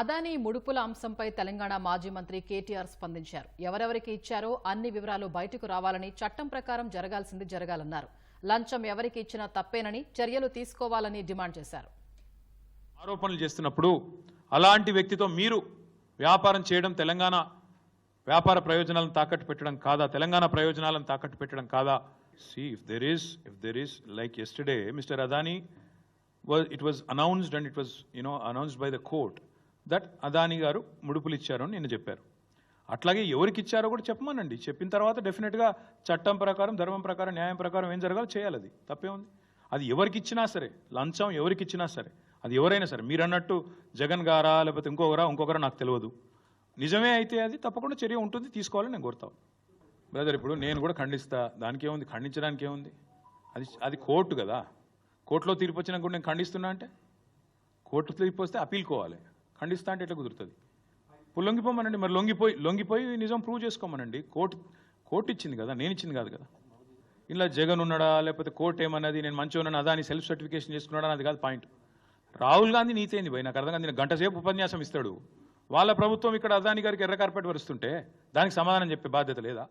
అదానీ ముడుపుల అంశంపై తెలంగాణ మాజీ మంత్రి కేటీఆర్ స్పందించారు. ఎవరెవరికి ఇచ్చారో అన్ని వివరాలు బయటకు రావాలని చట్టం ప్రకారం జరగాల్సింది జరగాలన్నారు. లంచం ఎవరికి ఇచ్చినా తప్పేనని చర్యలు తీసుకోవాలని డిమాండ్ చేశారు. ఆరోపణలు చేస్తున్నప్పుడు అలాంటి వ్యక్తితో మీరు వ్యాపారం చేయడం తెలంగాణ వ్యాపార ప్రయోజనాలను తాకట్టు పెట్టడం కాదా? తెలంగాణ ప్రయోజనాలను తాకట్టు పెట్టడం కాదా? See if there is if there is like yesterday mister Adani it was announced and it was you know announced by the court that Adani గారు ముడుపులు ఇచ్చారు అని నిన్న చెప్పారు. అట్లాగే ఎవరికి ఇచ్చారో కూడా చెప్పమనండి. చెప్పిన తర్వాత డెఫినెట్గా చట్టం ప్రకారం ధర్మం ప్రకారం న్యాయం ప్రకారం ఏం జరగాలో చేయాలి అది. తప్పే ఉంది. అది ఎవరికి ఇచ్చినా సరే లంచం ఎవరికి ఇచ్చినా సరే అది ఎవరైనా సరే మీరు అన్నట్టు జగన్ గారా లేకపోతే ఇంకొకరా ఇంకొకరా నాకు తెలియదు. నిజమే అయితే అది తప్పకుండా చర్య ఉంటుంది తీసుకోవాలని నేను కోరుతాను బ్రదర్ ఇప్పుడు నేను కూడా ఖండిస్తా దానికి ఏముంది ఖండించడానికి ఏముంది అది అది కోర్టు కదా. కోర్టులో తీర్పు వచ్చినా కూడా నేను ఖండిస్తున్నా అంటే కోర్టు తీర్పు వస్తే అప్పీల్కోవాలి ఖండిస్తా అంటే ఎట్లా కుదురుతుంది? ఇప్పుడు లొంగిపోమనండి మరి లొంగిపోయి లొంగిపోయి నిజం ప్రూవ్ చేసుకోమనండి. కోర్టు కోర్టు ఇచ్చింది కదా నేను ఇచ్చింది కాదు కదా. ఇలా జగన్ ఉన్నాడా లేకపోతే కోర్టు ఏమన్నది నేను మంచిగా ఉన్నాను అదా అని సెల్ఫ్ సర్టిఫికేషన్ చేసుకున్నాడా అది కాదు పాయింట్ రాహుల్ గాంధీ నీతేంది భయ్? నాకు అర్థం కాదు గంట సేపు ఉపన్యాసం ఇస్తాడు. వాళ్ళ ప్రభుత్వం ఇక్కడ అదాని గారికి ఎర్ర కార్పెట్ వరుస్తుంటే దానికి సమాధానం చెప్పే బాధ్యత లేదా?